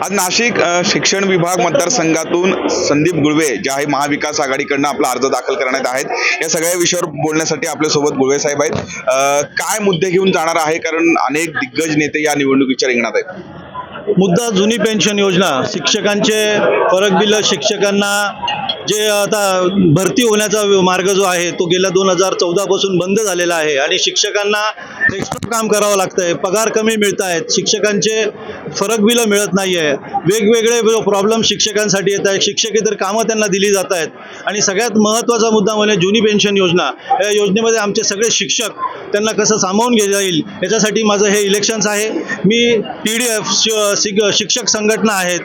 आज नाशिक शिक्षण विभाग मतदारसंघातून संदीप गुळवे जे आहे महाविकास आघाडीकडनं आपला अर्ज दाखल करण्यात आहेत. या सगळ्या विषयावर बोलण्यासाठी आपल्यासोबत गुळवे साहेब आहेत. काय मुद्दे घेऊन जाणार आहे? कारण अनेक दिग्गज नेते या निवडणुकीच्या रिंगणात आहेत. मुद्दा जुनी पेन्शन योजना. शिक्षकांचे फरक बिल शिक्षकांना जे आता भरती होण्याचा मार्ग जो आहे तो गेल्या दोन हजार चौदापासून बंद झालेला आहे आणि शिक्षकांना एक्स्ट्रा काम करावं लागतं आहे पगार कमी मिळत आहेत शिक्षकांचे फरक बिलं मिळत नाही आहे वेगवेगळे प्रॉब्लेम शिक्षकांसाठी येत आहेत. शिक्षकेतर कामं त्यांना दिली जात आहेत आणि सगळ्यात महत्त्वाचा मुद्दा म्हणजे जुनी पेन्शन योजना. या योजनेमध्ये आमचे सगळे शिक्षक त्यांना कसं सामावून घेता येईल याच्यासाठी माझं हे इलेक्शन्स आहे. मी टी डी एफ शिक्षक संघटना आहेत.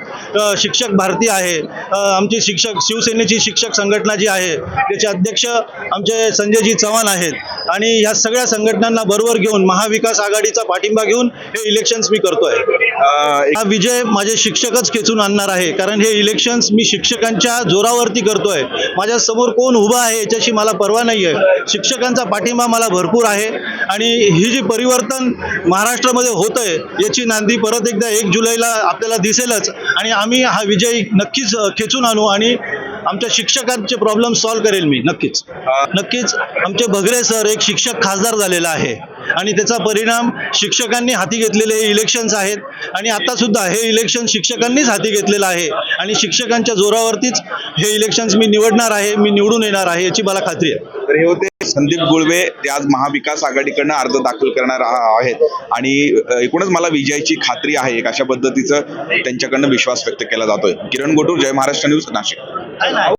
शिक्षक भारती आहे. आमचे आमची शिक्षक शिवसेनेची शिक्षक संघटना जी आहे त्याचे अध्यक्ष आमचे संजयजी चव्हाण आहेत. आणि ह्या सगळ्या संघटनांना बरोबर घेऊन महाविकास आघाडीचा पाठिंबा घेऊन हे इलेक्शन्स मी करतोय. हा विजय माझे शिक्षकच खेचून आणणार आहे. कारण हे इलेक्शन्स मी शिक्षकांच्या जोरावरती करतोय. माझ्यासमोर कोण उभं आहे याच्याशी मला परवा नाही आहे शिक्षकांचा पाठिंबा मला भरपूर आहे. आणि ही जी परिवर्तन महाराष्ट्रामध्ये होत आहे याची नांदी परत एकदा एक जुलैला आपल्याला दिसेलच. आणि आम्ही हा विजय नक्कीच खेचून आणू आणि आमच्या शिक्षकांचे प्रॉब्लेम सॉल्व्ह करेल मी नक्कीच. नक्कीच आमचे भगरे सर एक शिक्षक खासदार झालेला आहे. आणि त्याचा परिणाम शिक्षकांनी हाती घेतलेले इलेक्शन्स आहेत. आणि आता सुद्धा हे इलेक्शन शिक्षकांनीच हाती घेतलेलं आहे. आणि शिक्षकांच्या जोरावरतीच हे इलेक्शन्स मी निवडणार आहे मी निवडून येणार आहे याची मला खात्री आहे. तर हे होते संदीप गुळवे ते आज महाविकास आघाडीकडनं अर्ज दाखल करणार आहेत. आणि एकूणच मला विजयाची खात्री आहे एक अशा पद्धतीचं त्यांच्याकडनं विश्वास व्यक्त केला जातोय. Kiran Gotur Jai Maharashtra news Nashik. I like.